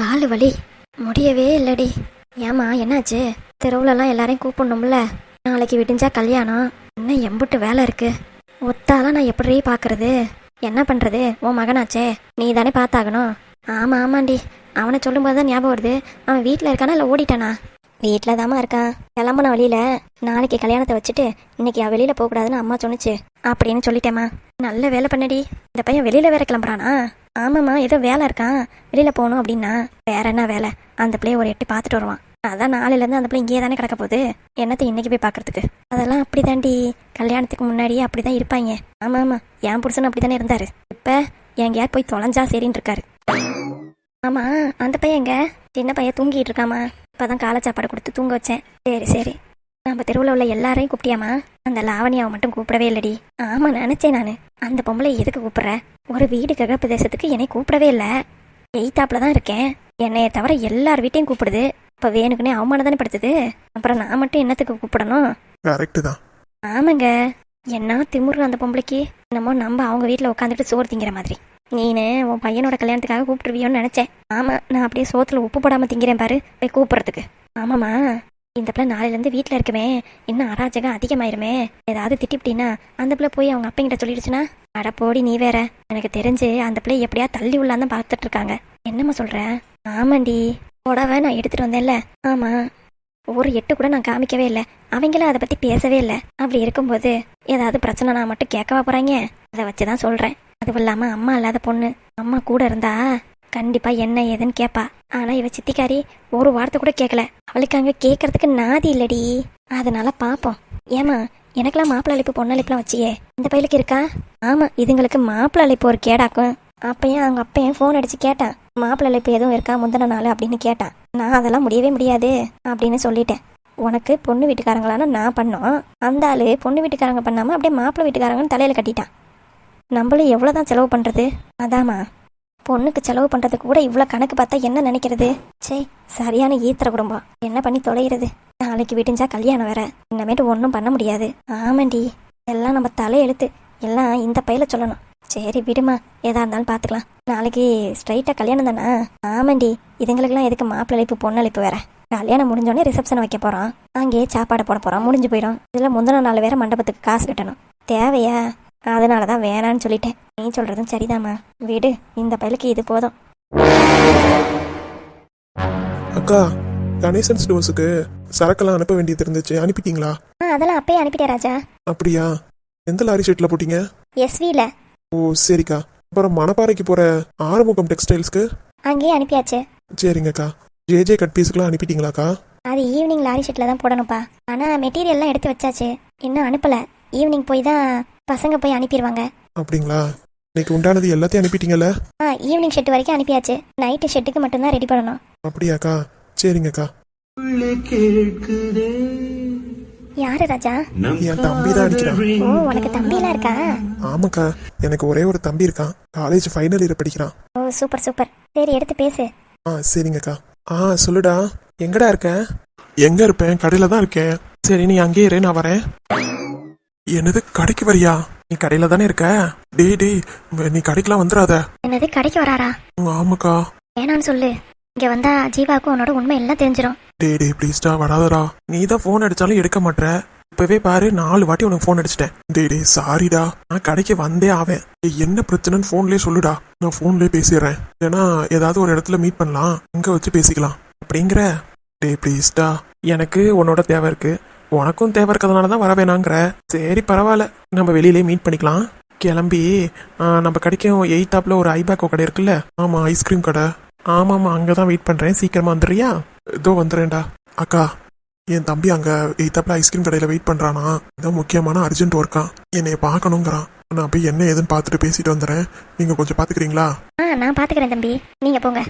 காலு கால் வலி. முடியவே இல்லடி. ஏமா என்னாச்சு? தெருவுலலாம் எல்லாரையும் கூப்பிடணும்ல. நாளைக்கு விடிஞ்சா கல்யாணம். இன்னும் எம்புட்டு வேலை இருக்கு. ஒத்தாலாம் நான் எப்படி பார்க்கறது என்ன பண்ணுறது உன் மகனாச்சே. நீ தானே பார்த்தாகணும். ஆமாம் ஆமாண்டி. அவனை சொல்லும்போது தான் ஞாபகம் வருது. அவன் வீட்டில் இருக்கானா இல்லை ஓடிட்டானா? வீட்டில் தாமா இருக்கான். கிளம்புன வழியில. நாளைக்கு கல்யாணத்தை வச்சுட்டு இன்னைக்கு அவன் வெளியில் போகக்கூடாதுன்னு அம்மா சொன்னுச்சு. அப்படின்னு சொல்லிட்டேம்மா. நல்ல வேலை பண்ணடி. இந்த பையன் வெளியில் வேற கிளம்புறானா? ஆமாம்மா ஏதோ வேலை இருக்கான். வெளியில் போகணும் அப்படின்னா வேற என்ன வேலை? அந்த பிள்ளைய ஒரு எட்டி பார்த்துட்டு வருவான். அதான் நாளையிலேருந்து அந்த பிள்ளை இங்கேயே தானே கிடக்க போகுது. என்னத்தை இன்னைக்கு போய் பார்க்கறதுக்கு? அதெல்லாம் அப்படிதாண்டி கல்யாணத்துக்கு முன்னாடியே அப்படிதான் இருப்பாங்க ஆமாம் ஆமாம் என் புருஷன் அப்படிதானே இருந்தார். இப்போ எங்கேயாவது போய் தொலைஞ்சா சரின்னு இருக்காரு. ஆமாம் அந்த பையன் எங்க? சின்ன பையன் தூங்கிட்டு இருக்காமா? இப்போதான் காலை சாப்பாடு கொடுத்து தூங்க வச்சேன். சரி சரி. நம்ம தெருவில் உள்ள எல்லாரையும் கூப்பிட்டியாமா அந்த லாவணியாவை மட்டும் கூப்பிடவே இல்லடி. ஆமா நினைச்சேன் நானு. அந்த பொம்பளை எதுக்கு கூப்பிடுற? ஒரு வீடு கிரக பிரதேசத்துக்கு என்னை கூப்பிடவே இல்லை. எய்தாப்புல தான் இருக்கேன். என்னைய தவிர எல்லார் வீட்டையும் கூப்பிடுது. இப்போ வேணுக்குனே அவமானம் தானே படுத்துது? அப்புறம் நான் மட்டும் என்னத்துக்கு கூப்பிடணும்? கரெக்டு தான். ஆமாங்க. என்ன திமுரு அந்த பொம்பளைக்கு? என்னமோ நம்ம அவங்க வீட்டில் உட்காந்துட்டு சோறு திங்கிற மாதிரி. நீனு உன் பையனோட கல்யாணத்துக்காக கூப்பிட்டுருவியோன்னு நினச்சேன். ஆமாம் நான் அப்படியே சோத்துல உப்பு போடாமல் திங்கிறேன் பாரு. போய் கூப்பிட்றதுக்கு. ஆமாம்மா. இந்த பிள்ளை நாளையிலேருந்து வீட்டில் இருக்குமே. இன்னும் அராஜகம் அதிகமாயிருமே. ஏதாவது திட்டிப்டின்னா அந்த பிள்ளை போய் அவங்க அப்பங்கிட்ட சொல்லிடுச்சுன்னா? அட போடி நீ வேற. எனக்கு தெரிஞ்சு அந்த பிள்ளை எப்படியா தள்ளி உள்ளான்னு பார்த்துட்டு இருக்காங்க என்னம்மா சொல்ற? ஆமாண்டி. புடவை நான் எடுத்துட்டு வந்தேன்ல. ஆமா. ஒரு எட்டு கூட நான் காமிக்கவே இல்லை. அவங்களும் அதை பத்தி பேசவே இல்லை. அப்படி இருக்கும்போது ஏதாவது பிரச்சனை நான் மட்டும் கேட்கவா போறாங்க? அதை வச்சு தான் சொல்றேன். அதுவும் இல்லாமல் அம்மா இல்லாத பொண்ணு. அம்மா கூட இருந்தா கண்டிப்பா என்ன ஏதுன்னு கேப்பா. ஆனா இவ சித்திக்காரி ஒரு வார்த்தை கூட கேட்கல அவளுக்கு அங்க கேட்கறதுக்கு நாதி இல்லடி. அதனால பாப்போம். ஏமா எனக்கெல்லாம் மாப்பிள அழைப்பு பொண்ணு வச்சியே. இந்த பையலுக்கு இருக்கா? ஆமா இதுங்களுக்கு மாப்பிள்ளை அழைப்பு ஒரு கேடாக்கும். அப்பயும் அவங்க அப்பையும் ஃபோன் அடிச்சு கேட்டான் மாப்பிள அழைப்பு எதுவும் இருக்கா முந்தின நாள் அப்படின்னு கேட்டான் நான் அதெல்லாம் முடியவே முடியாது அப்படின்னு சொல்லிட்டேன். உனக்கு பொண்ணு வீட்டுக்காரங்களான நான் பண்ணோம். அந்த ஆளு பொண்ணு வீட்டுக்காரங்க பண்ணாம அப்படியே மாப்பிள்ளை வீட்டுக்காரங்கன்னு தலையில கட்டிட்டான். நம்மளும் எவ்வளோதான் செலவு பண்றது? அதாம்மா. பொண்ணுக்கு செலவு பண்ணுறதுக்கு கூட இவ்வளோ கணக்கு பார்த்தா என்ன நினைக்கிறது? சே சரியான ஈத்திர குடும்பம். என்ன பண்ணி தொலைகிறது? நாளைக்கு விடிஞ்சா கல்யாணம் வேற. இன்னமேட்டு ஒன்றும் பண்ண முடியாது. ஆமாண்டி. எல்லாம் நம்ம தலையெழுத்து. எல்லாம் இந்த பையில சொல்லணும். சரி விடுமா. எதா இருந்தாலும் பார்த்துக்கலாம் நாளைக்கு ஸ்ட்ரைட்டாக கல்யாணம் தானே? ஆமாண்டி. இதுங்களுக்குலாம் எதுக்கு மாப்பிள்ளை அழைப்பு பொண்ணு அழைப்பு வேற? கல்யாணம் முடிஞ்சோடனே ரிசப்ஷன் வைக்க போகிறோம் அங்கேயே சாப்பாடு போட போகிறோம் முடிஞ்சு போயிடும். இதில் முந்தின நாள் வேற மண்டபத்துக்கு காசு கட்டணும். தேவையா? அதனால தான் வேணான்னு சொல்லிட்டேன். நீ சொல்கிறதும் சரிதாம்மா. விடு இந்த பயலுக்கு இது போதும். அக்கா கணேசன் ஸ்டோர்ஸுக்கு சரக்கெல்லாம் அனுப்ப வேண்டியது இருந்துச்சு. அனுப்பிட்டீங்களா? ஆ அதெல்லாம் அப்பயே அனுப்பிட்டேன் ராஜா. அப்படியா? எந்த லாரி ஷீட்டில் போட்டீங்க? எஸ்வியில் ஓ சரிக்கா. அப்புறம் மணப்பாறைக்கு போகிற ஆறுமுகம் டெக்ஸ்டைல்ஸ்க்கு? அங்கேயே அனுப்பியாச்சு. சரிங்கக்கா. ஜேஜே கட் பீஸுக்கெல்லாம் அனுப்பிட்டீங்களாக்கா? அது ஈவினிங் லாரி ஷீட்டில் தான் போடணும்ப்பா. ஆனால் மெட்டீரியல்லாம் எடுத்து வச்சாச்சு. இன்னும் அனுப்பலை. ஈவினிங் போய் தான் பசங்க போய் அனுப்பிடுவாங்க அப்படிங்களா? இன்னைக்கு உண்டானது எல்லாத்தையும் அனுப்பிட்டீங்கல்ல? ஆ ஈவினிங் ஷெட்டு வரைக்கும் அனுப்பியாச்சு. நைட்டு ஷெட்டுக்கு மட்டும்தான் ரெடி பண்ணணும். அப்படியாக்கா? சரிங்கக்கா. யாரு ராஜா? என் தம்பி தான் அடிக்கிறான். ஓ உனக்கு தம்பிலாம் இருக்கா? ஆமாக்கா. எனக்கு ஒரே ஒரு தம்பி இருக்கான். காலேஜ் ஃபைனல் இயர் படிக்கிறான். Oh super super. சரி எடுத்து பேசு. ஆ சரிங்கக்கா. ஆ சொல்லுடா. எங்கடா இருக்க? எங்க இருப்பேன்? கடையில தான் இருக்கேன். சரி நீ அங்கேயே இரு நான் வரேன். என்னது கடைக்கு வரியா? நீ கடையில தானே இருக்க? டேய் டேய் ம- நீ கடைக்கெல்லாம் வந்துடாத என்னது கடைக்கு வராரா? ஆமாக்கா. வேணான்னு சொல்லு. இங்க வந்தா ஜீவாவுக்கும் உன்னோட உண்மை எல்லாம் தெரிஞ்சிடும் டேய் டேய் ப்ளீஸ்டா வராதடா. நீ தான் ஃபோன் அடிச்சாலும் எடுக்க மாட்ற. இப்பவே பாரு நாலு வாட்டி உனக்கு ஃபோன் அடிச்சிட்டேன். டேய் டேய் சாரிடா நான் கடைக்கு வந்தே ஆவேன். டேய், என்ன பிரச்சனைன்னு ஃபோன்லயே சொல்லுடா. நான் ஃபோன்லயே பேசிடுறேன். ஏன்னா ஏதாவது ஒரு இடத்துல மீட் பண்ணலாம். அங்க வச்சு பேசிக்கலாம். அப்படிங்கிற? டேய் ப்ளீஸ்டா எனக்கு உன்னோட தேவை இருக்கு. உனக்கும் தேவை இருக்கிறதுனால தான் வர வேணாங்கிற சரி பரவாயில்ல. நம்ம வெளியிலே மீட் பண்ணிக்கலாம். கிளம்பி நம்ம கடைக்கும் எயித்தாப்ல ஒரு ஐபேக்கோ கடை இருக்குல்ல? ஆமா ஐஸ்கிரீம் கடை. ஆமாம்மா அங்கே தான் வெயிட் பண்ணுறேன் சீக்கிரமா வந்துடுறியா? இதோ வந்துடுறேன்டா. அக்கா என் தம்பி அங்கே எயித்தாப்ல ஐஸ்கிரீம் கடையில் வெயிட் பண்ணுறானா இதான் முக்கியமான அர்ஜென்ட் ஒர்க்கா என்னைய பார்க்கணுங்கிறான். நான் போய் என்ன ஏதுன்னு பார்த்துட்டு பேசிட்டு வந்துடுறேன். நீங்கள் கொஞ்சம் பார்த்துக்கிறீங்களா? ஆ நான் பாத்துக்கிறேன் தம்பி. நீங்க போங்க.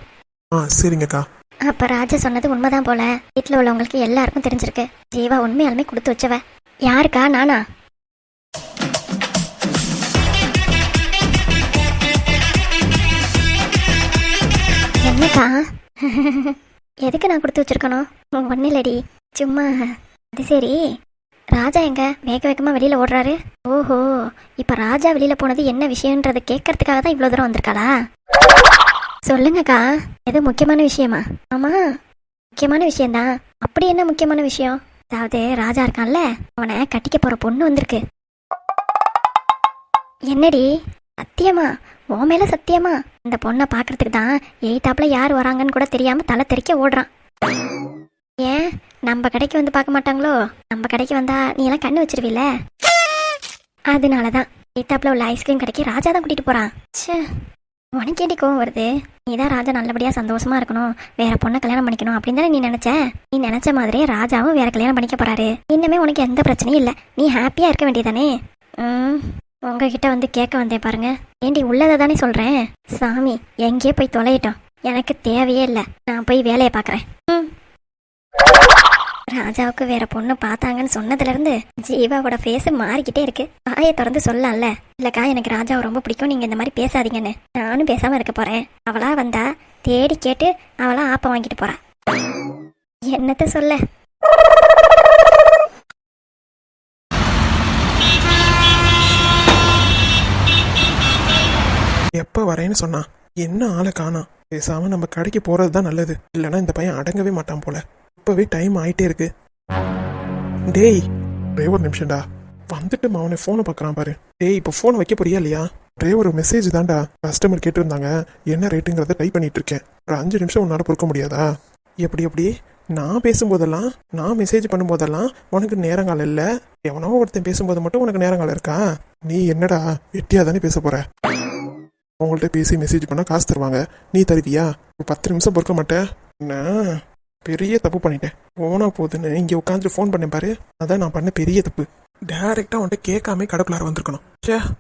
ஆ சரிங்கக்கா. அப்ப ராஜா சொன்னது உண்மைதான் போல. வீட்டுல உள்ளவங்களுக்கு எல்லாருக்கும் தெரிஞ்சிருக்கு. ஜீவா உண்மையாலுமே கொடுத்து வச்சவ. யாருக்கா நானா? என்னக்கா? எதுக்கு நான் கொடுத்து வச்சிருக்கணும் ஒன்னும் இல்லடி சும்மா. அது சரி. ராஜா எங்க? வேக வேகமா வெளியில ஓடுறாரு. ஓஹோ. இப்ப ராஜா வெளியில போனது என்ன விஷயம்ன்றதை கேட்கறதுக்காக தான் இவ்வளவு தூரம் வந்திருக்காளா? சொல்லுங்கக்கா எது முக்கியமான விஷயமா? ஆமா முக்கியமான விஷயம்தான். அப்படி என்ன முக்கியமான விஷயம்? அதாவது ராஜா இருக்கான்ல அவனை கட்டிக்க போற பொண்ணு வந்திருக்கு. என்னடி? சத்தியமா? உன் மேல சத்தியமா? இந்த பொண்ணை பாக்குறதுக்கு தான் எய்தாப்புல யார் வராங்கன்னு கூட தெரியாம தலை தெறிக்க ஓடுறான். ஏன்? நம்ம கடைக்கு வந்து பார்க்க மாட்டாங்களோ? நம்ம கடைக்கு வந்தா நீ எல்லாம் கண்ணு வச்சிருவில அதனாலதான். எய்தாப்புல உள்ள ஐஸ்கிரீம் கடைக்கு ராஜா தான் கூட்டிட்டு போறான். ச்சே. உனக்கேண்டி கோவம் வருது? நீ தான் ராஜா நல்லபடியா சந்தோஷமா இருக்கணும். வேற பொண்ணை கல்யாணம் பண்ணிக்கணும் அப்படின்னு தானே நீ நினைச்ச? நீ நினைச்ச மாதிரியே ராஜாவும் வேற கல்யாணம் பண்ணிக்க போறாரு. இன்னுமே உனக்கு எந்த பிரச்சனையும் இல்லை. நீ ஹாப்பியா இருக்க வேண்டியதானே ம் உங்ககிட்ட வந்து கேட்க வந்தேன் பாருங்க. ஏண்டி உள்ளதை தானே சொல்றேன்? சாமி எங்கேயே போய் தொலையிட்டோம். எனக்கு தேவையே இல்லை. நான் போய் வேலையை பார்க்குறேன். ம். ராஜாவுக்கு வேற பொண்ணு பார்த்தாங்கன்னு சொன்னதுல இருந்து ஜீவாவோட ஃபேஸ் மாறிக்கிட்டே இருக்கு. வாயை திறந்து சொல்லலாம்ல இல்லக்கா எனக்கு ராஜாவை ரொம்ப பிடிக்கும். நீங்க இந்த மாதிரி பேசாதீங்கன்னு. நானும் பேசாம இருக்க போறேன். அவளா வந்தா தேடி கேட்டு அவளா ஆப்ப வாங்கிட்டு போறா. என்னத்த சொல்ல? எப்போ வரேன்னு சொன்னான் என்ன ஆளை காணோம் பேசாம நம்ம கடைக்கு போறதுதான் நல்லது. இல்லைன்னா இந்த பையன் அடங்கவே மாட்டான் போல. இப்போவே டைம் ஆயிட்டே இருக்கு. டேய் ஒரே ஒரு நிமிஷம்டா. வந்துட்டு அவனை ஃபோனை பார்க்குறான் பாரு. டேய் இப்போ ஃபோனை வைக்க போறியா இல்லையா? ஒரே ஒரு மெசேஜ் தான்டா. கஸ்டமர் கேட்டிருந்தாங்க. என்ன ரேட்டுங்கிறத டைப் பண்ணிட்டு இருக்கேன். ஒரு அஞ்சு நிமிஷம் உன்னால் பொறுக்க முடியாதா? எப்படி எப்படி? நான் பேசும்போதெல்லாம் நான் மெசேஜ் பண்ணும்போதெல்லாம் உனக்கு நேரங்காலம் இல்லை. எவனோ ஒருத்தன் பேசும்போது மட்டும் உனக்கு நேரங்காலம் இருக்கா? நீ என்னடா வெட்டியா தானே பேச போற? உங்கள்கிட்ட பேசி மெசேஜ் பண்ணால் காசு தருவாங்க. நீ தருவியா? ஒரு பத்து நிமிஷம் பொறுக்க மாட்டேன். என்ன? பெரிய தப்பு பண்ணிட்டேன். போனா போகுதுன்னு இங்கே உட்காந்துட்டு ஃபோன் பண்ணேன் பாரு. அதான் நான் பண்ண பெரிய தப்பு. டேரெக்டாக வந்துட்டு கேட்காம கடைக்குள்ளார வந்திருக்கணும். ச்சே.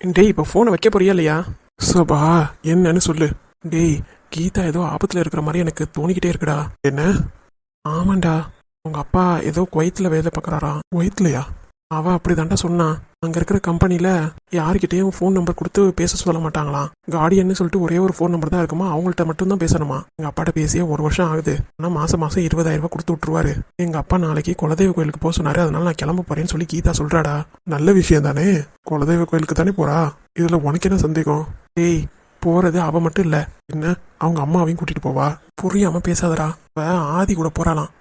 டேய் இப்போ ஃபோனை வைக்க போறியா இல்லையா? சோபா என்னன்னு சொல்லு. டேய் கீதா ஏதோ ஆபத்தில் இருக்கிற மாதிரி எனக்கு தோணிக்கிட்டே இருக்குடா. என்ன? ஆமாண்டா. உங்கள் அப்பா ஏதோ குவைத்தில் வேலை பார்க்குறாராம். அவள் அப்படி அப்படிதான்டா சொன்னான் அங்க இருக்கிற கம்பெனில யாருக்கிட்டேயும் ஃபோன் நம்பர் கொடுத்து பேச சொல்ல மாட்டாங்களாம் கார்டியன்னு சொல்லிட்டு ஒரே ஒரு ஃபோன் நம்பர் தான் இருக்குமா? அவங்கள்ட்ட மட்டும் தான் பேசணுமா? எங்க அப்பாட்ட பேசியே ஒரு வருஷம் ஆகுது. ஆனா மாசம் மாசம் இருபதாயிரம் ரூபாய் கொடுத்து விட்டுருவாரு. எங்க அப்பா நாளைக்கு குலதெய்வ கோயிலுக்கு போக சொன்னாரு. அதனால நான் கிளம்ப போறேன்னு சொல்லி கீதா சொல்றாடா. நல்ல விஷயம் தானே. குலதெய்வ கோயிலுக்கு தானே போறா? இதுல உனக்கு என்ன சந்தேகம்? டேய் போறது அவ மட்டும் இல்ல. என்ன? அவங்க அம்மாவையும் கூட்டிட்டு போவா? புரியாம பேசாதடா. அவ ஆதி கூட போறாளாம்.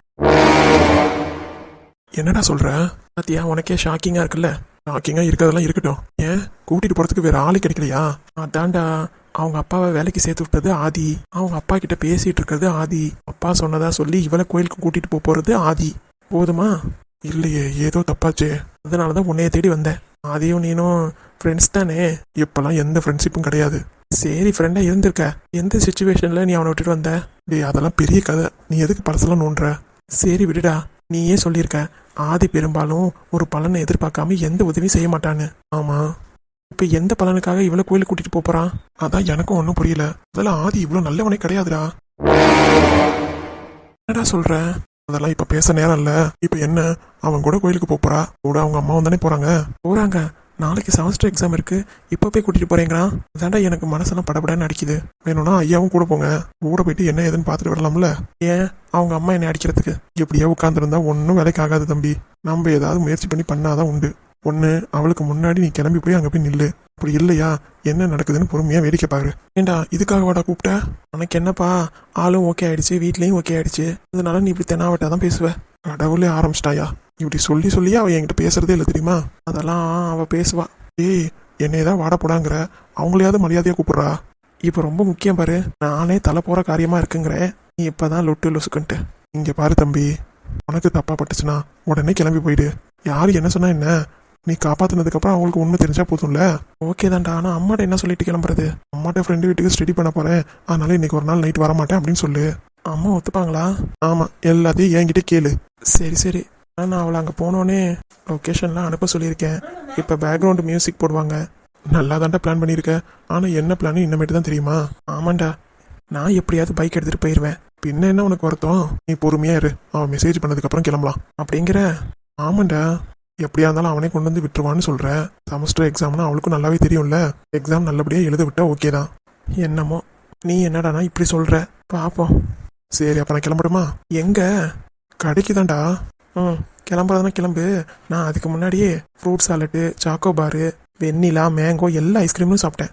என்னடா சொல்ற? பாத்தியா உனக்கே ஷாக்கிங்கா இருக்குல்ல? ஷாக்கிங்கா இருக்கிறதெல்லாம் இருக்கட்டும். ஏன்? கூட்டிட்டு போறதுக்கு வேற ஆளு கிடைக்கலையா? அதான்டா அவங்க அப்பாவை வேலைக்கு சேர்த்து விட்டது ஆதி. அவங்க அப்பா கிட்ட பேசிட்டு இருக்கிறது ஆதி. அப்பா சொன்னதா சொல்லி இவளை கோயிலுக்கு கூட்டிட்டு போக போறது ஆதி. போதுமா? இல்லையே ஏதோ தப்பாச்சே. அதனாலதான் உன்னைய தேடி வந்தேன். ஆதியும் நீனும் ஃப்ரெண்ட்ஸ் தானே? இப்பெல்லாம் எந்த ஃப்ரெண்ட்ஷிப்பும் கிடையாது. சரி ஃப்ரெண்டா இருந்திருக்க. எந்த சுச்சுவேஷன்ல நீ அவனை விட்டுட்டு வந்த? டேய் அதெல்லாம் பெரிய கதை. நீ எதுக்கு பழசெல்லாம் நோண்டுற? சரி விடுடா. நீயே சொல்லியிருக்க. ஆதி பெரும்பாலும் ஒரு பலனை எதிர்பார்க்காம எந்த உதவியும் செய்ய மாட்டான்னு. ஆமா. இப்ப எந்த பலனுக்காக இவ்வளவு கோயிலுக்கு கூட்டிட்டு போப் போறான் அதான் எனக்கும் ஒன்றும் புரியல. அதெல்லாம் ஆதி இவ்வளவு நல்லவனே கிடையாதுடா. என்னடா சொல்ற? அதெல்லாம் இப்ப பேச நேரம் இல்ல. இப்ப என்ன? அவன் கூட கோயிலுக்கு போப் போறா? கூட அவங்க அம்மாவும் தானே போறாங்க. போறாங்க. நாளைக்கு செமஸ்டர் எக்ஸாம் இருக்கு. இப்போ போய் கூட்டிட்டு போறேங்கிறான் அதான்டா எனக்கு மனசெல்லாம் படபடன்னு அடிக்குது. வேணும்னா ஐயாவும் கூட போங்க. கூட போயிட்டு என்ன ஏதுன்னு பார்த்துட்டு வரலாம்ல. ஏன்? அவங்க அம்மா என்னை அடிக்கிறதுக்கு. எப்படியா உட்காந்துருந்தா ஒன்றும் வேலைக்கு ஆகாது தம்பி. நம்ம ஏதாவது முயற்சி பண்ணி பண்ணாதான் உண்டு. ஒன்று அவளுக்கு முன்னாடி நீ கிளம்பி போய் அங்கே போய் நில்லு. அப்படி இல்லையா? என்ன நடக்குதுன்னு பொறுமையாக வேடிக்கை பாரு. ஏண்டா இதுக்காக வாடா கூப்பிட்ட? உனக்கு என்னப்பா? ஆளும் ஓகே ஆயிடுச்சு வீட்லேயும் ஓகே ஆயிடுச்சு. அதனால நீ இப்படி தென்னாவட்டா தான் பேசுவ. கடவுளே ஆரம்பிச்சிட்டாயா? இப்படி சொல்லி சொல்லியே அவள் என்கிட்ட பேசுறதே இல்லை தெரியுமா? அதெல்லாம் அவள் பேசுவா. ஏய் என்னை தான் வாட போடாங்கிற. அவங்களையாவது மரியாதையாக கூப்பிட்றா. இப்போ ரொம்ப முக்கியம் பாரு. நானே தலை போகிற காரியமாக இருக்குங்கிறேன் நீ இப்போ தான் லொட்டு லொசுக்குன்ட்டு. இங்கே பாரு தம்பி. உனக்கு தப்பாக பட்டுச்சுன்னா உடனே கிளம்பி போயிடு. யார் என்ன சொன்னா என்ன? நீ காப்பாத்தினதுக்கப்புறம் அவங்களுக்கு உண்மை தெரிஞ்சா போதும்ல? ஓகே தான்டா. ஆனால் அம்மாட்ட என்ன சொல்லிட்டு கிளம்புறது? அம்மாட்ட ஃப்ரெண்டு வீட்டுக்கு ஸ்டடி பண்ண போகிறேன் அதனால இன்னைக்கு ஒரு நாள் நைட் வர மாட்டேன் அப்படின்னு சொல்லு. அம்மா ஒத்துப்பாங்களா? ஆமாம் எல்லாத்தையும் என்கிட்ட கேளு. சரி சரி. ஆனா நான் அவளை அங்கே போனோடனே லொக்கேஷன்லாம் அனுப்ப சொல்லியிருக்கேன். இப்போ பேக்ரவுண்டு மியூசிக் போடுவாங்க. நல்லா தாண்டா பிளான் பண்ணியிருக்க. ஆனால் என்ன பிளான் இன்னமேட்டு தான் தெரியுமா? ஆமாண்டா. நான் எப்படியாவது பைக் எடுத்துகிட்டு போயிடுவேன் பின்ன என்ன உனக்கு வருத்தம்? நீ பொறுமையா இரு. அவன் மெசேஜ் பண்ணதுக்கப்புறம் கிளம்பலாம். அப்படிங்கிற? ஆமாண்டா. எப்படியா இருந்தாலும் அவனே கொண்டு வந்து விட்டுருவான்னு சொல்கிறேன் செமஸ்டர் எக்ஸாம்னு அவளுக்கும் நல்லாவே தெரியும்ல. எக்ஸாம் நல்லபடியாக எழுத விட்டா ஓகே தான். என்னமோ? நீ என்னடானா இப்படி சொல்கிற பார்ப்போம் சரி அப்போ நான் கிளம்படுமா எங்கே? கடைக்கு தான்டா ம் கிளம்புறதுனா கிளம்பு. நான் அதுக்கு முன்னாடியே ஃப்ரூட் சாலட்டு சாக்கோ பாரு வெண்ணிலா மேங்கோ எல்லா ஐஸ்கிரீமும் சாப்பிட்டேன்.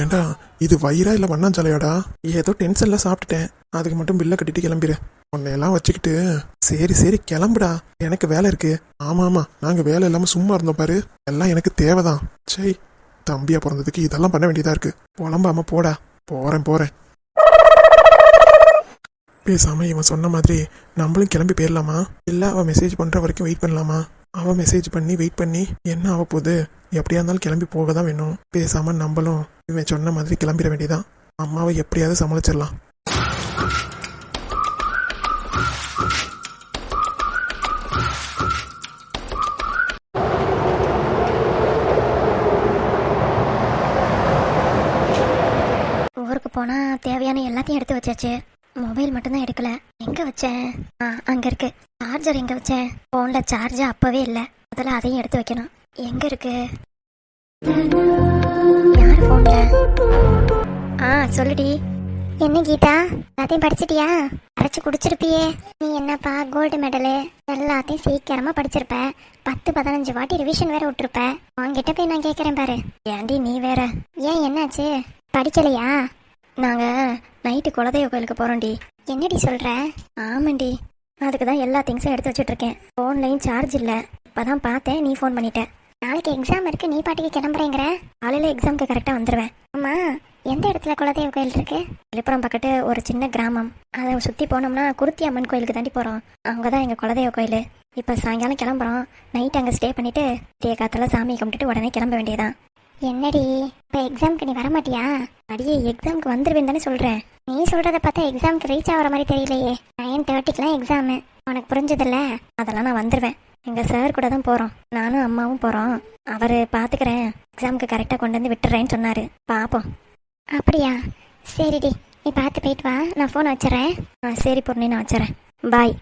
ஏன்டா இது வயிறா இல்லை வண்ணாஞ்சாலையாடா ஏதோ டென்ஷனில் சாப்பிட்டுட்டேன். அதுக்கு மட்டும் பில்லை கட்டிட்டு கிளம்பிடு. உன்னையெல்லாம் வச்சுக்கிட்டு சரி சரி கிளம்புடா. எனக்கு வேலை இருக்கு. ஆமா ஆமா நாங்கள் வேலை இல்லாமல் சும்மா இருந்தோம் பாரு. எல்லாம் எனக்கு தேவைதான். சரி தம்பியா பிறந்ததுக்கு இதெல்லாம் பண்ண வேண்டியதா இருக்கு. புலம்பாம போடா. போறேன் போறேன். பேசாமல் இவன் சொன்ன மாதிரி நம்மளும் கிளம்பி போயிடலாமா? இல்லை அவள் மெசேஜ் பண்ணுற வரைக்கும் வெயிட் பண்ணலாமா? அவள் மெசேஜ் பண்ணி வெயிட் பண்ணி என்ன ஆக போகுது? எப்படியா இருந்தாலும் கிளம்பி போக தான் வேணும். பேசாமல் நம்மளும் இவன் சொன்ன மாதிரி கிளம்பிட வேண்டியதான் அம்மாவை எப்படியாவது சமாளிச்சிடலாம். ஊருக்கு போனால் தேவையான எல்லாத்தையும் எடுத்து வச்சாச்சு. மொபைல் மட்டும்தான் எடுக்கல. எங்க வச்சேன்? ஆ அங்க இருக்கு. சார்ஜர் எங்க வச்சேன்? போன்ல சார்ஜ் அப்பவே இல்ல. முதல்ல அதையும் எடுத்து வைக்கணும். எங்க இருக்கு? யார் போன்ல ஆ சொல்லுடி. என்ன கீதா? எல்லாத்தையும் படிச்சிட்டியா? அரைச்சு குடிச்சிருப்பியே. நீ என்னப்பா கோல்டு மெடலு எல்லாத்தையும் சீக்கிரமா படிச்சிருப்ப. பத்து பதினஞ்சு வாட்டி ரிவிஷன் வேற விட்டுருப்ப. உன்கிட்ட போய் நான் கேட்கறேன் பாரு. ஏன்டி நீ வேற? ஏன் என்னாச்சு? படிக்கலையா? நாங்கள் நைட்டு குலதெய்வ கோயிலுக்கு போகிறோம்டி என்னடி சொல்கிற ஆமாண்டி. அதுக்கு தான் எல்லா திங்ஸும் எடுத்து வச்சுட்ருக்கேன் ஃபோன்லையும் சார்ஜ் அப்போ தான் பார்த்தேன் நீ ஃபோன் பண்ணிட்டேன் நாளைக்கு எக்ஸாம் இருக்குது நீ பாட்டுக்கு கிளம்புறேங்கிற? காலையில் எக்ஸாமுக்கு கரெக்டாக வந்துடுவேன் ஆமா எந்த இடத்துல குலதெய்வ கோயில் இருக்கு? விழுப்புரம் பக்கத்து ஒரு சின்ன கிராமம். அதை சுற்றி போனோம்னா குருத்தி அம்மன் கோயிலுக்கு தாண்டி போகிறோம் அங்கே தான் எங்கள் குலதெய்வ கோயில். இப்போ சாயங்காலம் கிளம்புறோம். நைட் அங்கே ஸ்டே பண்ணிவிட்டு தேக்காத்தில் சாமி கும்பிட்டுட்டு உடனே கிளம்ப வேண்டியதான் என்னடி இப்போ எக்ஸாம்க்கு நீ வர மாட்டியா அடியே எக்ஸாம்க்கு வந்துருவேன் தானே சொல்கிறேன் நீ சொல்கிறத பார்த்தா எக்ஸாம்க்கு ரீச் ஆகிற மாதிரி தெரியலையே. நைன் தேர்ட்டிக்கெலாம் எக்ஸாமு உனக்கு புரிஞ்சதில்ல? அதெல்லாம் நான் வந்துடுவேன் எங்கள் சார் கூட தான் போகிறோம் நானும் அம்மாவும் போகிறோம் அவர் பார்த்துக்கிறேன் எக்ஸாமுக்கு கரெக்டாக கொண்டு வந்து விட்டுறேன்னு சொன்னார். பார்ப்போம் அப்படியா? சரிடி. நீ பார்த்து போயிட்டு வா. நான் ஃபோன் வச்சுறேன். ஆ சரி பொண்ணு நான் வச்சுறேன். பாய்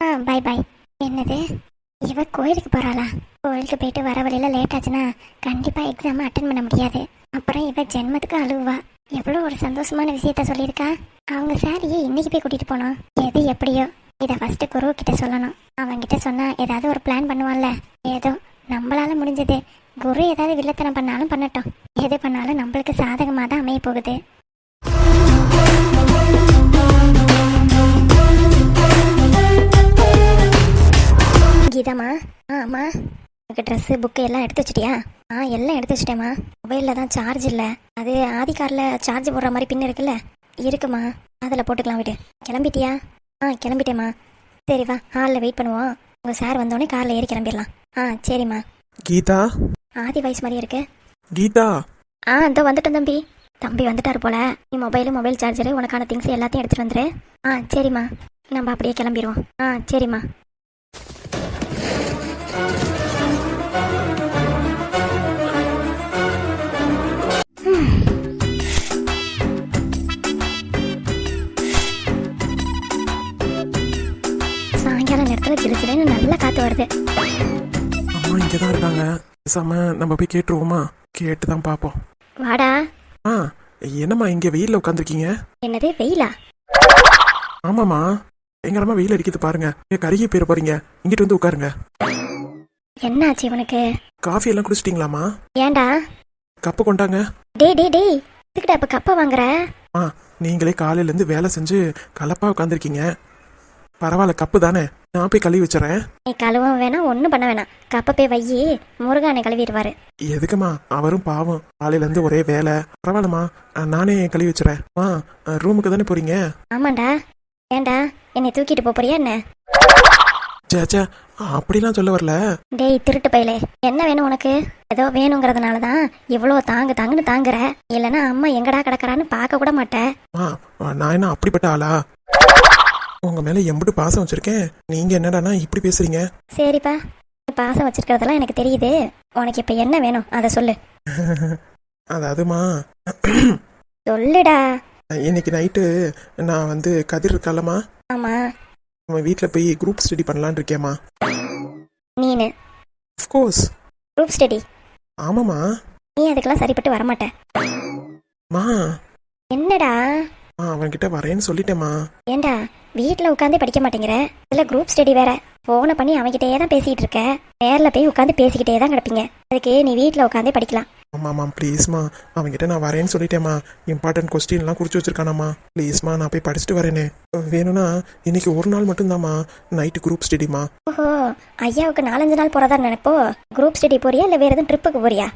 ஆ பாய் பாய் என்னது? இவ கோயிலுக்கு போறாளா? கோயிலுக்கு போயிட்டு வர வழியில லேட் ஆச்சுன்னா கண்டிப்பா எக்ஸாம் அட்டன் பண்ண முடியாது. அப்புறம் இவ ஜென்மத்துக்கு அழுவா. எவ்வளோ ஒரு சந்தோஷமான விஷயத்த சொல்லியிருக்கா? அவங்க சாரியை இன்னைக்கு போய் கூட்டிட்டு போனோம். எது எப்படியோ? இதை ஃபர்ஸ்ட் குரு கிட்ட சொல்லணும். அவன்கிட்ட சொன்னா ஏதாவது ஒரு பிளான் பண்ணுவான்ல. ஏதோ நம்மளால முடிஞ்சது. குரு ஏதாவது வில்லத்தனம் பண்ணாலும் பண்ணட்டும். எது பண்ணாலும் நம்மளுக்கு சாதகமாக தான் அமைய போகுது கீதாம்மா. ஆ அம்மா உனக்கு ட்ரெஸ்ஸு புக்கு எல்லாம் எடுத்து வச்சிட்டியா? ஆ எல்லாம் எடுத்து வச்சிட்டேம்மா. மொபைலில் தான் சார்ஜ் இல்லை. அது ஆதி காரில் சார்ஜ் போடுற மாதிரி பின் இருக்குல்ல? இருக்குமா அதில் போட்டுக்கலாம் விடு. கிளம்பிட்டியா? ஆ கிளம்பிட்டேம்மா. சரி வா. ஹாலில் வெயிட் பண்ணுவோம். உங்கள் சார் வந்தோடனே காரில் ஏறி கிளம்பிடலாம். ஆ சரிம்மா. கீதா? ஆதி வயசு மாதிரி இருக்கு. கீதா? ஆ இதோ வந்துட்டேன் தம்பி. தம்பி வந்துட்டாரு போல. நீ மொபைலு மொபைல் சார்ஜரு உனக்கான திங்ஸ் எல்லாத்தையும் எடுத்துட்டு வந்துரு. ஆ சரிம்மா. நம்ம அப்படியே கிளம்பிடுவோம் ஆ சரிம்மா. சாயங்கால நேரத்தில் ஜிலு ஜிலுன்னு நல்ல காற்று வருது. அம்மா இங்கே தான் இருக்காங்க பேசாம நம்ம போய் கேட்டுருவோமா? கேட்டு தான் பார்ப்போம். வாடா. ஆ என்னம்மா இங்கே வெயிலில் உட்காந்துருக்கீங்க என்னது வெயிலா? ஆமாம்மா. எங்கடமா வெயில் அடிக்குது பாருங்க. ஏ கருகி போயிட போறீங்க. இங்கிட்டு வந்து உட்காருங்க. என்னாச்சு இவனுக்கு காஃபி எல்லாம் குடிச்சிட்டிங்களாம்மா? ஏன்டா? கப்பு கொண்டாங்க. டேய் டேய் டேய். இதுக்கிட்ட இப்ப கப்பை வாங்குற? ஆ நீங்களே காலையிலேருந்து வேலை செஞ்சு கலப்பா உட்காந்துருக்கீங்க பரவாயில்ல கப்பு தானே? நான் போய் கழுவி வச்சுறேன். நீ கழுவும் வேணாம் ஒன்றும் பண்ண வேணாம். கப்பை போய் வையி முருகானை கழுவிடுவாரு. எதுக்குமா? அவரும் பாவம். காலையிலேருந்து ஒரே வேலை. பரவாயில்லம்மா. அஹ், நானே கழுவி வச்சுறேன். மா ரூமுக்கு தானே போறீங்க? ஆமாண்டா. ஏன்டா என்னை தூக்கிட்டு போப் போறியா என்ன? சே சே அப்படிலாம் சொல்ல வரல. டேய் திருட்டு பையலே. என்ன வேணும் உனக்கு? ஏதோ வேணுங்கிறதுனால தான் இவ்வளோ தாங்கு தாங்குன்னு தாங்குற. இல்லைன்னா அம்மா எங்கடா கிடக்குறான்னு பார்க்க கூட மாட்டேன் மா நான் என்ன அப்படிப்பட்ட ஆளா? உங்க மேல எம்பிட்டு பாசம் வச்சிருக்கேன். நீங்க என்னடானா இப்படி பேசுறீங்க? சரிப்பா. பாசம் வச்சிருக்கிறதெல்லாம் எனக்கு தெரியுது. உனக்கு இப்போ என்ன வேணும்? அதை சொல்லு. அதாவதுமா சொல்லுடா. இன்னைக்கு நைட்டு நான் வந்து கதிர் இருக்காலம்மா. ஆமா. அவன் வீட்டில் போய் குரூப் ஸ்டடி பண்ணலான்னு இருக்கேம்மா. நீனு? அஃப்கோர்ஸ் குரூப் ஸ்டடி ஆமாம்மா. நீ அதுக்கெல்லாம் சரிப்பட்டு வரமாட்ட. மா. என்னடா? ஆ அவன்கிட்ட வரேன்னு சொல்லிட்டேம்மா. ஏண்டா வீட்டில் உட்காந்து படிக்க மாட்டேங்கிற? இதில் குரூப் ஸ்டடி வேற. ஃபோனை பண்ணி அவன்கிட்டயே தான் பேசிகிட்டு இருக்க. நேரில் போய் உட்காந்து பேசிக்கிட்டே தான் கிடப்பீங்க. அதுக்கு நீ வீட்டில் உட்காந்தே படிக்கலாம். ஆமாம்மா ப்ளீஸ்மா அவன்கிட்ட நான் வரேன்னு சொல்லிட்டேம்மா. இம்பார்ட்டன்ட் கொஸ்டின்லாம் குறிச்சு வச்சிருக்கானாம்மா. ப்ளீஸ்மா நான் போய் படிச்சுட்டு வரேனே. வேணும்னா இன்னைக்கு ஒரு நாள் மட்டும்தாம்மா. நைட்டு குரூப் ஸ்டடிமா ஓஹோ ஐயாவுக்கு நாலஞ்சு நாள் போறதா நினைப்போ? குரூப் ஸ்டடி போறியா இல்ல வேற எதுவும் ட்ரிப்புக்கு போறியா?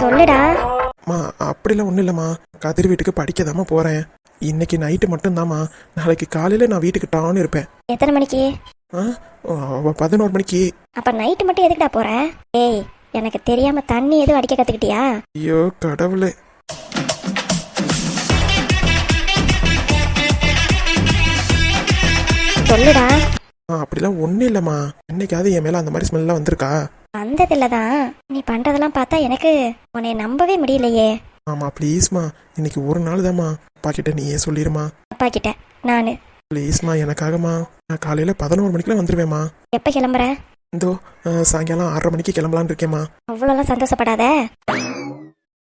சொல்லுடா. மா அப்படிலாம் ஒன்றும் இல்லைம்மா. கதிர் வீட்டுக்கு படிக்கதாம்மா போகிறேன் இன்னைக்கு நைட்டு மட்டும்தாம்மா. நாளைக்கு காலையில் நான் வீட்டுக்கு டான்னு இருப்பேன். எத்தனை மணிக்கு? ஆ அவ பதினோரு மணிக்கு. அப்ப நைட்டு மட்டும் எதுக்குடா போற? ஏய் எனக்கு தெரியாம தண்ணி எதுவும் அடிக்க கத்துக்கிட்டியா? ஐயோ கடவுளே. சொல்லுடா. ஆ அப்படிலாம் ஒன்றும் இல்லைம்மா. என்னைக்காவது என் மேலே அந்த மாதிரி ஸ்மெல்லாம் வந்திருக்கா? வந்ததில்ல தான் நீ பண்றதெல்லாம் பார்த்தா எனக்கு உன்னை நம்பவே முடியலையே. ஆமாம் ப்ளீஸ்மா இன்னைக்கு ஒரு நாள் தாம்மா. அப்பா கிட்ட நீயே சொல்லிடுமா அப்பா கிட்ட நானு. ப்ளீஸ்மா எனக்காகம்மா. நான் காலையில் பதினோரு மணிக்கெலாம் வந்துடுவேம்மா எப்ப கிளம்புற? இந்தோ அஹ், சாயங்காலம் ஆறரை மணிக்கு கிளம்பலான்னு இருக்கேம்மா. அவ்வளோலாம் சந்தோஷப்படாத.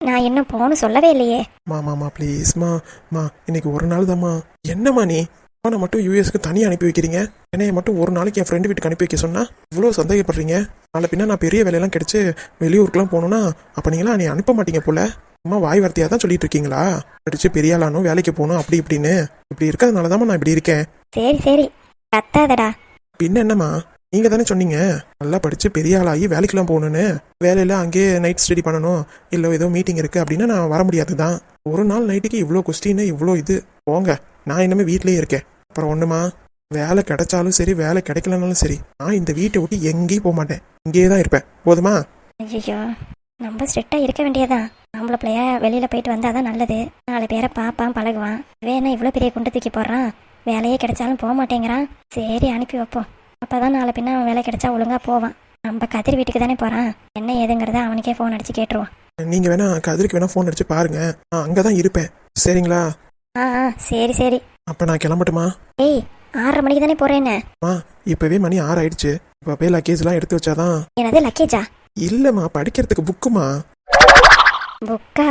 நான் இன்னும் போன்னு சொல்லவே இல்லையே. மாமாம்மா ப்ளீஸ்மா மா இன்னைக்கு ஒரு நாள் தாம்மா. என்னம்மா நீ? அவனை மட்டும் யூஎஸ்க்கு தனியாக அனுப்பி வைக்கிறீங்க? என்னைய மட்டும் ஒரு நாளைக்கு என் ஃப்ரெண்டு வீட்டுக்கு அனுப்பி வைக்க சொன்னா இவ்வளோ சந்தேகப்படுறீங்க? நாளை பின்ன நான் பெரிய வேலையெல்லாம் கிடைச்சு வெளியூருக்குலாம் போகணுன்னா அப்போ நீங்களாம் நீ அனுப்ப மாட்டீங்க போல. அம்மா வாய் வார்த்தையாக தான் சொல்லிட்டு இருக்கீங்களா? படிச்சு பெரிய ஆளானும் வேலைக்கு போகணும் அப்படி இப்படின்னு. இப்படி இருக்கிறதுனால தான் நான் இப்படி இருக்கேன். சரி சரி. கத்தாதடா. பின்ன என்னம்மா? நீங்க தானே சொன்னீங்க? நல்லா படிச்சு பெரிய ஆளாகி வேலைக்கெல்லாம் போகணுன்னு வேலையில அங்கேயே நைட் ஸ்டடி பண்ணணும். இல்லை ஏதோ மீட்டிங் இருக்கு அப்படின்னா நான் வர முடியாது தான் ஒரு நாள் நைட்டுக்கு இவ்வளோ கொஸ்டின் இவ்வளோ இது. போங்க. நான் இன்னுமே வீட்லயே இருக்கேன். அப்புறம் ஒண்ணுமா? வேலை கிடைச்சாலும் சரி வேலை கிடைக்கலனாலும் சரி நான் இந்த வீட்டை விட்டு எங்கேயும் போக மாட்டேன். இங்கேயே தான் இருப்பேன். போதுமா? ஐயோ நம்ம ஸ்ட்ரிக்டாக இருக்க வேண்டியதான் நம்மள பிள்ளைய வெளியில் போயிட்டு வந்தால் தான் நல்லது. நாலு பேரை பார்ப்பான் பழகுவான். வேணா இவ்வளோ பெரிய குண்டை தூக்கி போடுறான்? வேலையே கிடைச்சாலும் போக மாட்டேங்கிறான். சரி அனுப்பி வைப்போம். அப்போ தான் நாளை பின்ன அவன் வேலை கிடைச்சா ஒழுங்காக போவான். நம்ம கதிர் வீட்டுக்கு தானே போகிறான் என்ன ஏதுங்கிறத அவனுக்கே ஃபோன் அடித்து கேட்டுருவான். நீங்க வேணா கதிருக்கு வேணா ஃபோன் அடிச்சு பாருங்க. நான் அங்கே தான் இருப்பேன். சரிங்களா? ஆ ஆ சரி சரி. அப்போ நான் கிளம்பட்டுமா? ஏய் ஆறரை மணிக்கு தானே போகிறேன்னு மா இப்போவே மணி ஆறு ஆயிடுச்சு இப்போ போய் லக்கேஜ்லாம் எடுத்து வச்சாதான் என்னது லக்கேஜா இல்லைம்மா படிக்கிறதுக்கு புக்குமா புக்கா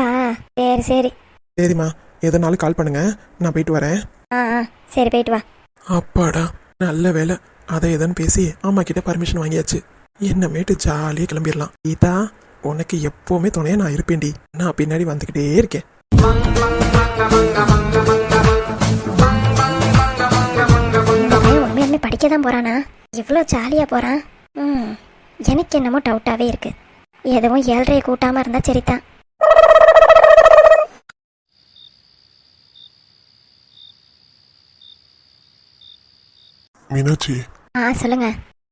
சரி சரி. சரிம்மா எதனாலும் கால் பண்ணுங்க. நான் போயிட்டு வரேன். ஆ ஆ சரி போயிட்டு வா. அப்பாடா நல்ல வேலை. அதை எதன்னு பேசி அம்மா கிட்ட பர்மிஷன் வாங்கியாச்சு என்னமேட்டு ஜாலியாக கிளம்பிடலாம். கீதா உனக்கு எப்பவுமே துணையா நான் இருப்பேன்டி. நான் பின்னாடி வந்துக்கிட்டே இருக்கேன். உண்மையுமே படிக்க தான் போறானா? இவ்வளோ ஜாலியாக போறான். ம் எனக்கு என்னமோ டவுட்டாகவே இருக்கு. எதுவும் ஏழ்றையை கூட்டாம இருந்தா சரிதான். மீனாட்சி ஆ சொல்லுங்க.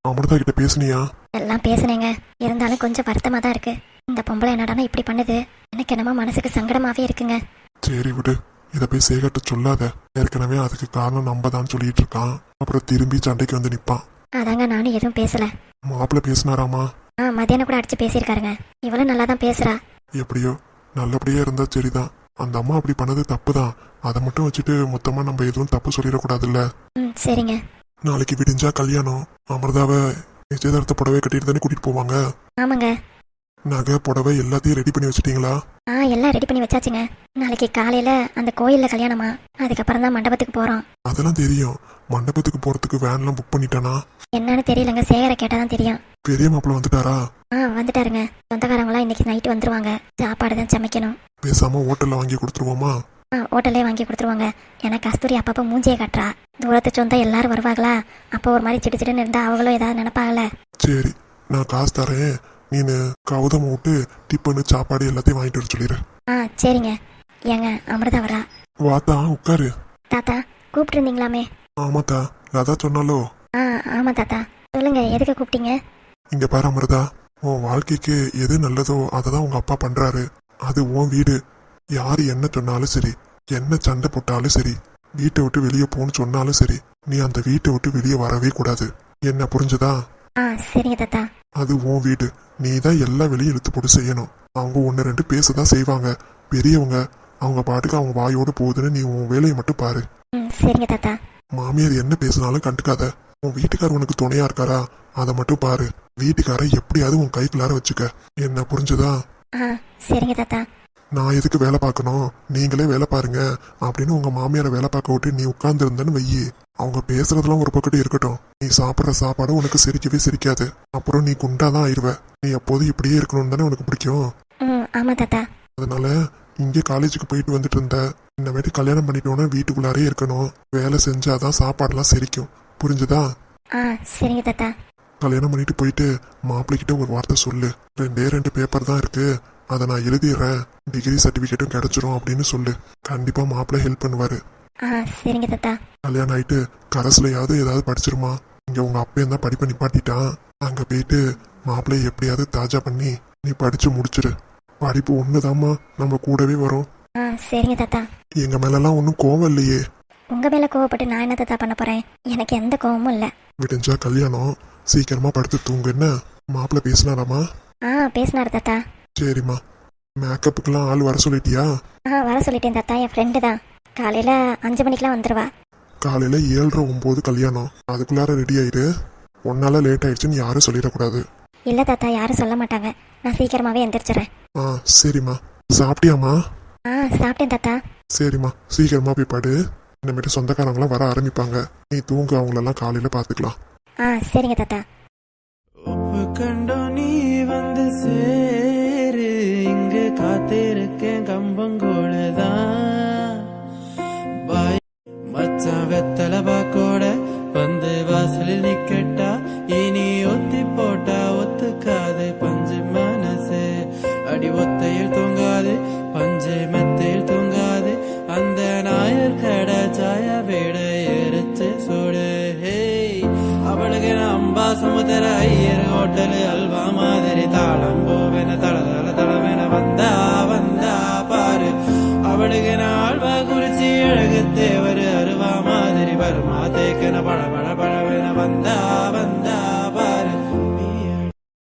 அமிர்தா கிட்ட பேசுனியா? எல்லாம் பேசுனேங்க. இருந்தாலும் கொஞ்சம் வருத்தமாக தான் இருக்கு. இந்த பொம்பளை என்னடானா இப்படி பண்ணுது. எனக்கு என்னமோ மனசுக்கு சங்கடமாவே இருக்குங்க. சரி விடு. இதை போய் சேகர்ட்ட சொல்லாத. ஏற்கனவே அதுக்கு காரணம் நம்ம தான் சொல்லிட்டு இருக்கான். அப்புறம் திரும்பி சண்டைக்கு வந்து நிப்பான். அதாங்க நானும் எதுவும் பேசல. மாப்பிள்ள பேசினாராமா? ஆ மத்தியானம் கூட அடிச்சு பேசியிருக்காருங்க. இவளும் நல்லா தான் பேசுறா. எப்படியோ? நல்லபடியா இருந்தா சரிதான் அந்த அம்மா அப்படி பண்ணது தப்பு தான் அதை மட்டும் வச்சுட்டு மொத்தமா நம்ம எதுவும் தப்பு சொல்லிடக்கூடாதுல்ல? ம் சரிங்க. நாளைக்கு விடிஞ்சா கல்யாணம். அமிர்தாவை நிச்சயதார்த்த புடவை கட்டிட்டு தானே கூட்டிட்டு போவாங்க. ஆமாங்க. நகை புடவை எல்லாத்தையும் ரெடி பண்ணி வச்சிட்டீங்களா? ஆ எல்லாம் ரெடி பண்ணி வச்சாச்சுங்க. நாளைக்கு காலையில அந்த கோயில்ல கல்யாணமா? அதுக்கப்புறம் தான் மண்டபத்துக்கு போறோம். அதெல்லாம் தெரியும். மண்டபத்துக்கு போறதுக்கு வேன்லாம் புக் பண்ணிட்டானா? என்னன்னு தெரியலங்க. சேகரை கேட்டால் தான் தெரியும். பெரிய மாப்பிள்ள வந்துட்டாரா? ஆ வந்துட்டாருங்க. சொந்தக்காரங்களாம் இன்னைக்கு நைட்டு வந்துருவாங்க. சாப்பாடு தான் சமைக்கணும். பேசாம ஹோட்டல்ல வாங்கி கொடுத்துருவோமா? ஆ ஹோட்டல்லே வாங்கி கொடுத்துருவாங்க. எனக்கு கஸ்தூரி அப்பப்போ மூஞ்சியை காட்டுறா. தூரத்து சொந்தம் எல்லாரும் வருவாங்களா? அப்போ ஒரு மாதிரி சிடு சிடுன்னு இருந்தா அவங்களும் ஏதாவது நினைப்பாங்கல்ல? சரி நான் காசு தரேன். நீனு கௌதம் விட்டு டிப்பனு சாப்பாடு எல்லாத்தையும் வாங்கிட்டு வர சொல்லிடு. ஆ சரிங்க. ஏங்க அமிர்தா வரா. வாத்தா உட்காரு. தாத்தா கூப்பிட்டுருந்தீங்களாமே? ஆமாத்தா லதா சொன்னாலோ? ஆ ஆமாம் தாத்தா. சொல்லுங்க எதுக்கு கூப்பிட்டீங்க? இங்க பாரு அமிர்தா. உன் வாழ்க்கைக்கு எது நல்லதோ அதை தான் உங்க அப்பா பண்றாரு. அது உன் வீடு. யாரு என்ன சொன்னாலும் சரி என்ன சண்டை போட்டாலும் சரி வீட்டை விட்டு வெளியே போன்னு சொன்னாலும் சரி நீ அந்த வீட்டை விட்டு வெளியே வரவே கூடாது. என்ன புரிஞ்சுதா? சரிங்க தாத்தா. அது உன் வீடு. நீ தான் எல்லா வெளியும் இழுத்து போட்டு செய்யணும். அவங்க ஒன்று ரெண்டு பேசதான் செய்வாங்க. பெரியவங்க அவங்க பாட்டுக்கு அவங்க வாயோடு போகுதுன்னு நீ உன் வேலையை மட்டும் பாரு. சரிங்க தாத்தா. மாமியார் என்ன பேசினாலும் கண்டுக்காத. உன் வீட்டுக்கார் உனக்கு துணையா இருக்காரா? அதை மட்டும் பாரு. வீட்டுக்காரை எப்படியாவது உன் கைக்குள்ளார வச்சுக்க. என்ன புரிஞ்சுதா? சரிங்க தாத்தா. நான் எதுக்கு வேலை பார்க்கணும்? நீங்களே வேலை பாருங்க. அப்படின்னு உங்க மாமியாரை வேலை பார்க்க விட்டு நீ உட்கார்ந்து இருந்தேன்னு வையி. அவங்க பேசுறதெல்லாம் ஒரு பக்கத்து இருக்கட்டும். நீ சாப்பிட்ற சாப்பாடு உனக்கு சிரிக்கவே சிரிக்காது. அப்புறம் நீ குண்டாதான் ஆயிருவ நீ எப்போதும் இப்படியே இருக்கணும்னு தானே உனக்கு பிடிக்கும்? ம் ஆமாம் தாத்தா. அதனால இங்கே காலேஜுக்கு போயிட்டு வந்துட்டு இருந்த. இன்னமேட்டு கல்யாணம் பண்ணிட்டோன்னா வீட்டுக்குள்ளாரே இருக்கணும். வேலை செஞ்சாதான் சாப்பாடெல்லாம் செரிக்கும். புரிஞ்சுதா? ஆ சரிங்க தாத்தா. கல்யாணம் பண்ணிட்டு போயிட்டு மாப்பிள்ளைகிட்ட ஒரு வார்த்தை சொல்லு. ரெண்டே ரெண்டு பேப்பர் தான் இருக்கு. அதை நான் எழுதிடுறேன். டிகிரி சர்டிஃபிகேட்டும் கிடைச்சிரும் அப்படின்னு சொல்லு. கண்டிப்பா மாப்பிள்ளை ஹெல்ப் பண்ணுவாரு. ஆ சரிங்க தாத்தா. கல்யாணம் ஆயிட்டு கரஸ்லயாவது ஏதாவது படிச்சிருமா? இங்க உங்க அப்பையும் தான் படிப்பை நிப்பாட்டிட்டான். அங்க போயிட்டு மாப்பிள்ளைய எப்படியாவது தாஜா பண்ணி நீ படிச்சு முடிச்சிரு. படிப்பு ஒண்ணுதாம்மா நம்ம கூடவே வரும். ஆ சரிங்க தாத்தா. எங்க மேலெல்லாம் ஒன்றும் கோவம் இல்லையே. உங்கள் மேலே கோவப்பட்டு நான் என்ன தாத்தா பண்ண போகிறேன் எனக்கு எந்த கோவமும் இல்லை. விடிஞ்சா கல்யாணம். சீக்கிரமா படுத்து தூங்கு என்ன மாப்பிள்ளை பேசினாராமா ஆ பேசினார் தாத்தா. சரிம்மா. மேக்கப்புக்கெல்லாம் ஆள் வர சொல்லிட்டியா? ஆ வர சொல்லிட்டேன் தாத்தா என் ஃப்ரெண்டு தான். காலையில் அஞ்சு மணிக்கெலாம் வந்துடுவா காலையில ஏழரை ஒன்பது கல்யாணம். அதுக்குள்ளார ரெடி ஆயிரு. ஒன்னால லேட் ஆயிடுச்சுன்னு யாரும் சொல்லிடக்கூடாது. இல்லை தாத்தா யாரும் சொல்ல மாட்டாங்க. நான் சீக்கிரமாகவே எந்திரிச்சிடுறேன் ஆ சரிம்மா. சாப்பிட்டியாம்மா? ஆ சாப்பிட்டேன் தாத்தா. சரிம்மா. சீக்கிரமா போய் படு. இனிமேட்டு சொந்தக்காரங்களாம் வர ஆரம்பிப்பாங்க. நீ தூங்க அவங்களெல்லாம் காலையில பாத்துக்கலாம். ஆ சரிங்க தாத்தா. உப்பு கண்டோ நீ வந்து இங்க காத்திருக்கேன் கம்பங்கோடுதான்